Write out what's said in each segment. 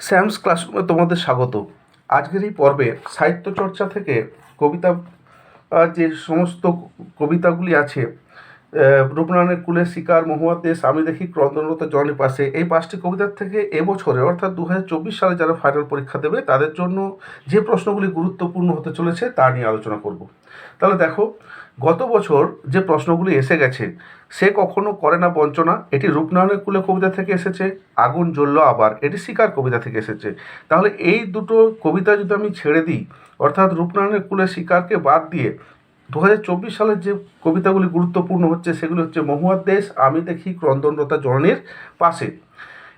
Sam's ক্লাসরুমে তোমাদের স্বাগত। আজকের এই পর্বে সাহিত্য চর্চা থেকে কবিতা যে সমস্ত কবিতাগুলি আছে রূপনারায়ণের কুলে শিকার মহুয়া দেশ আমি দেখি ক্রন্দনরত জনের পাশে। এই পাঁচটি কবিতার থেকে এবছরে অর্থাৎ দু হাজার চব্বিশ সালে যারা ফাইনাল পরীক্ষা দেবে, তাদের জন্য যে প্রশ্নগুলি গুরুত্বপূর্ণ হতে চলেছে, তা নিয়ে আলোচনা করব। তাহলে দেখো, গত বছর যে প্রশ্নগুলি এসে গেছে, সে কখনো করে না বঞ্চনা। এটি রূপনারায়ণের কুলে কবিতা থেকে এসেছে, আগুন জ্বলল আবার। এটি শিকার কবিতা থেকে এসেছে। তাহলে এই দুটো কবিতা যদি আমি ছেড়ে দিই, অর্থাৎ রূপনারায়ণের কুলে শিকারকে বাদ দিয়ে দু চব্বিশ সালের যে কবিতাগুলি গুরুত্বপূর্ণ হচ্ছে, সেগুলি হচ্ছে মহুয়ার দেশ, আমি দেখি ক্রন্দনরতা জননীর পাশে।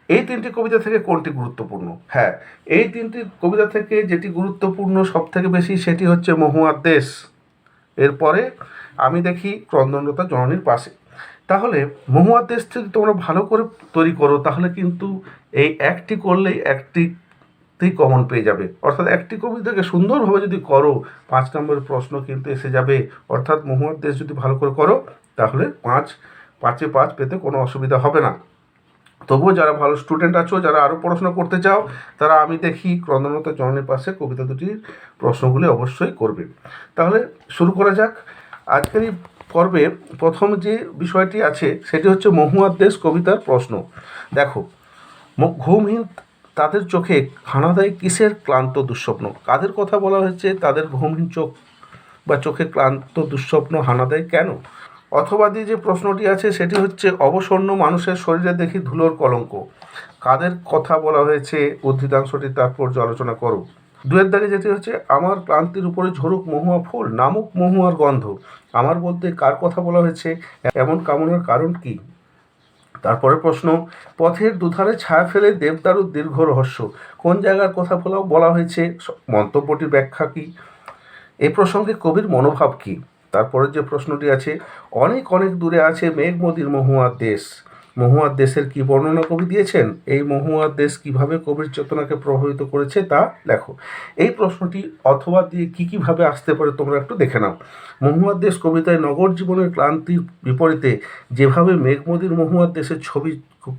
এই তিনটি কবিতা থেকে কোনটি গুরুত্বপূর্ণ? হ্যাঁ এই তিনটি কবিতা থেকে যেটি গুরুত্বপূর্ণ সব থেকে বেশি, সেটি হচ্ছে মহুয়ার দেশ। এরপরে, আমি দেখি ক্রন্দনরতা জননীর পাশে। তাহলে মহুয়ার দেশ যদি তোমরা ভালো করে তৈরি করো, তাহলে কিন্তু এই একটি করলেই একটিতেই কমন পেয়ে যাবে। অর্থাৎ একটি কবিতাকে সুন্দরভাবে যদি করো, পাঁচ নম্বরের প্রশ্ন কিন্তু এসে যাবে। অর্থাৎ মহুয়ার দেশ যদি ভালো করে করো, তাহলে পাঁচ, পাঁচে পাঁচ পেতে কোনো অসুবিধা হবে না। তবুও যারা ভালো স্টুডেন্ট আছো, যারা আরও পড়াশোনা করতে চাও, তারা আমি দেখি ক্রন্দনতা জনের পাশে কবিতা দুটির প্রশ্নগুলি অবশ্যই করবে। তাহলে শুরু করা যাক। আজকের এই পর্বে প্রথম যে বিষয়টি আছে, সেটি হচ্ছে মহুয়ার দেশ কবিতার প্রশ্ন। দেখো ঘুমহীন তাদের চোখে খানা দেয় কিসের ক্লান্ত দুঃস্বপ্ন? কাদের কথা বলা হয়েছে, তাদের ঘুমহীন চোখ বা চোখে ক্লান্ত দুঃস্বপ্ন হানা দেয় কেন? অথবা দিয়ে যে প্রশ্নটি আছে, সেটি হচ্ছে অবসন্ন মানুষের শরীরে দেখি ধুলোর কলঙ্ক। কাদের কথা বলা হয়েছে উদ্ভিদাংশটির তাৎপর্য আলোচনা করো। দুয়ের দাগে যেটি হচ্ছে, আমার ক্লান্তির উপরে ঝরুক মহুয়া ফুল, নামুক মহুয়ার গন্ধ। আমার বলতে কার কথা বলা হয়েছে, এমন কামনার কারণ কি? তারপরে প্রশ্ন, পথের দুধারে ছায়া ফেলে দেবদারুর দীর্ঘ রহস্য, কোন জায়গার কথা বলাও বলা হয়েছে মন্তব্যটির ব্যাখ্যা কি? এ প্রসঙ্গে কবির মনোভাব কি? তারপরে যে প্রশ্নটি আছে, অনেক অনেক দূরে আছে মেঘ মদির মহুয়ার দেশ। মহুয়ার দেশের কি বর্ণনা কবি দিয়েছেন? এই মহুয়ার দেশ কীভাবে কবির চেতনাকে প্রভাবিত করেছে তা লেখো। এই প্রশ্নটি অথবা দিয়ে কী কীভাবে আসতে পারে তোমরা একটু দেখে নাও। মহুয়ার দেশ কবিতায় নগর জীবনের ক্লান্তির বিপরীতে যেভাবে মেঘমদির মহুয়ার দেশের ছবি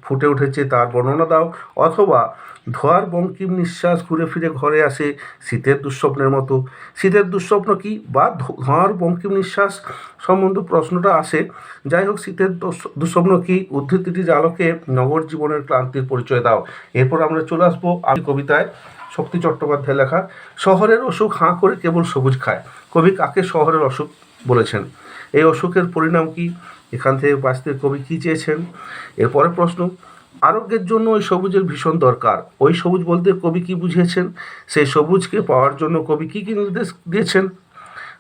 ফুটে উঠেছে, তার বর্ণনা দাও। অথবা ধোয়ার বঙ্কিম নিঃশ্বাস ঘুরে ফিরে ঘরে আসে শীতের দুঃস্বপ্নের মতো। শীতের দুঃস্বপ্ন কি? বা ধোঁয়ার বঙ্কিম নিঃশ্বাস সম্বন্ধে প্রশ্নটা আসে। যাই হোক, শীতের দুঃস- দুঃস্বপ্ন কি? উদ্ধৃতিটির আলোকে নগর জীবনের ক্লান্তির পরিচয় দাও। এরপর আমরা চলে আসব আমি কবিতায়, শক্তি চট্টোপাধ্যায় লেখা, শহরের অসুখ হাঁ করে কেবল সবুজ খায়। কবি কাকে শহরের অসুখ বলেছেন? এই অসুখের পরিণাম কি? এখান থেকে বাঁচতে কবি কী চেয়েছেন? এরপরে প্রশ্ন, আরোগ্যের জন্য ওই সবুজের ভীষণ দরকার। ওই সবুজ বলতে কবি কি বুঝিয়েছেন? সেই সবুজকে পাওয়ার জন্য কবি কী কী নির্দেশ দিয়েছেন?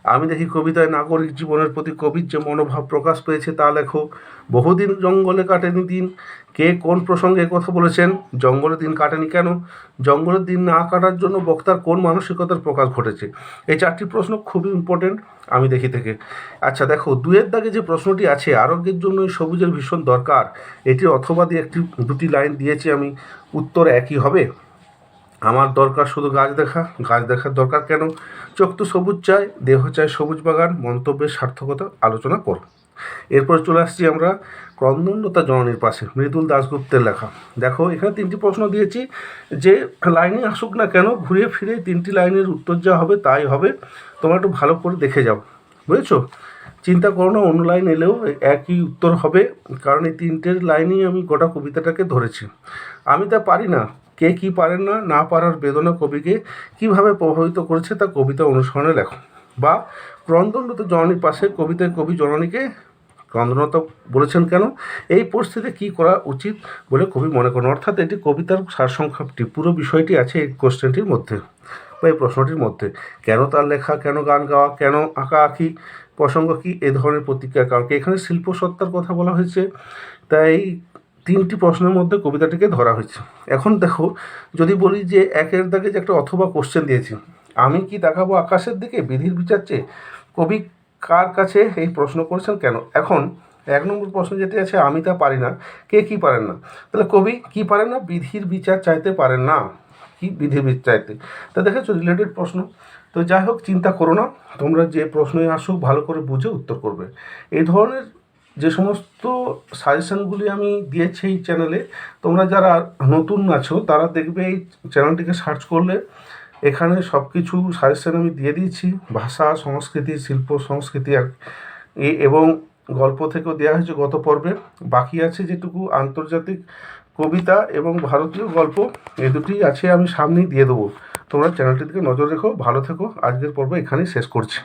আমি দেখি কবিতায় নাগরিক জীবনের প্রতি কবির যে মনোভাব প্রকাশ পেয়েছে তা লেখো। বহুদিন জঙ্গলে কাটেনি দিন। কে কোন প্রসঙ্গে কথা বলেছেন? জঙ্গলের দিন কাটেনি কেন? জঙ্গলের দিন না কাটার জন্য বক্তার কোন মানসিকতার প্রকাশ ঘটেছে? এই চারটি প্রশ্ন খুবই ইম্পর্টেন্ট আমি দেখি থেকে। আচ্ছা দেখো, দুয়ের দাগে যে প্রশ্নটি আছে, আরোগ্যের জন্য সবুজের ভীষণ দরকার। এটি অথবা দিয়ে একটি দুটি লাইন দিয়েছি আমি। উত্তর একই হবে? আমার দরকার শুধু গাছ দেখা, গাছ দেখার দরকার কেন? চোখ তো সবুজ চায় দেহ চায় সবুজ বাগান, মন্তব্যের সার্থকতা আলোচনা করো। এরপর চলে আসছি আমরা ক্রন্দনলতা জননীর পাশে, মৃদুল দাশগুপ্তের লেখা। দেখো, এখানে তিনটি প্রশ্ন দিয়েছি, যে লাইনে আসুক না কেন ঘুরিয়ে ফিরে তিনটি লাইনের উত্তর যা হবে তাই হবে, তোমরা একটু ভালো করে দেখে যাও। বুঝেছ? চিন্তা করো না, অন্য লাইন এলেও একই উত্তর হবে, কারণ এই তিনটের লাইনেই আমি গোটা কবিতাটাকে ধরেছি। আমি তা পারি না কে কি পারেন না না পারার বেদনা কবিকে কীভাবে প্রভাবিত করেছে তা কবিতা অনুসরণে লেখো। বা ক্রন্দনরত জননীর পাশে কবিতায় কবি জননীকে ক্রন্দনরত বলেছেন কেন? এই পরিস্থিতিতে কী করা উচিত বলে কবি মনে করেন? অর্থাৎ এটি কবিতার সারসংক্ষেপটি পুরো বিষয়টি আছে এই কোশ্চেনটির মধ্যে বা এই প্রশ্নটির মধ্যে। কেন তার লেখা, কেন গান গাওয়া, কেন আঁকা আঁকি, প্রসঙ্গ কী, এ ধরনের প্রতিক্রিয়া কারণ এখানে শিল্প সত্তার কথা বলা হয়েছে। তাই তিনটি প্রশ্নের মধ্যে কবিতাটিকে ধরা হয়েছে। এখন দেখো, যদি বলি যে একের দাগে যে একটা অথবা কোশ্চেন দিয়েছি, আমি কি দেখাবো আকাশের দিকে? বিধির বিচার চেয়ে। কবি কার কাছে এই প্রশ্ন করেছেন কেন? এখন এক নম্বর প্রশ্ন যেটি আছে, আমি তা পারি না, কে কি পারেন না? তাহলে কবি কি পারেন না? বিধির বিচার চাইতে পারেন না। কি বিধির বিচার চাইতে? তা দেখেছ রিলেটেড প্রশ্ন। তো যাই হোক, চিন্তা করো না, তোমরা যে প্রশ্নই আসুক, ভালো করে বুঝে উত্তর করবে। এই ধরনের যে সমস্ত সাজেশনগুলি আমি দিয়েছি এই চ্যানেলে, তোমরা যারা নতুন আছো, তারা দেখবে এই চ্যানেলটিকে সার্চ করলে এখানে সব কিছু সাজেশন আমি দিয়ে দিয়েছি। ভাষা, সংস্কৃতি, শিল্প, সংস্কৃতি আর এবং গল্প থেকেও দেওয়া হয়েছে গত পর্বে। বাকি আছে যেটুকু আন্তর্জাতিক কবিতা এবং ভারতীয় গল্প, এ দুটি আছে আমি সামনেই দিয়ে দেবো। তোমরা চ্যানেলটির দিকে নজর রেখো, ভালো থেকো। আজকের পর্ব এখানেই শেষ করছি।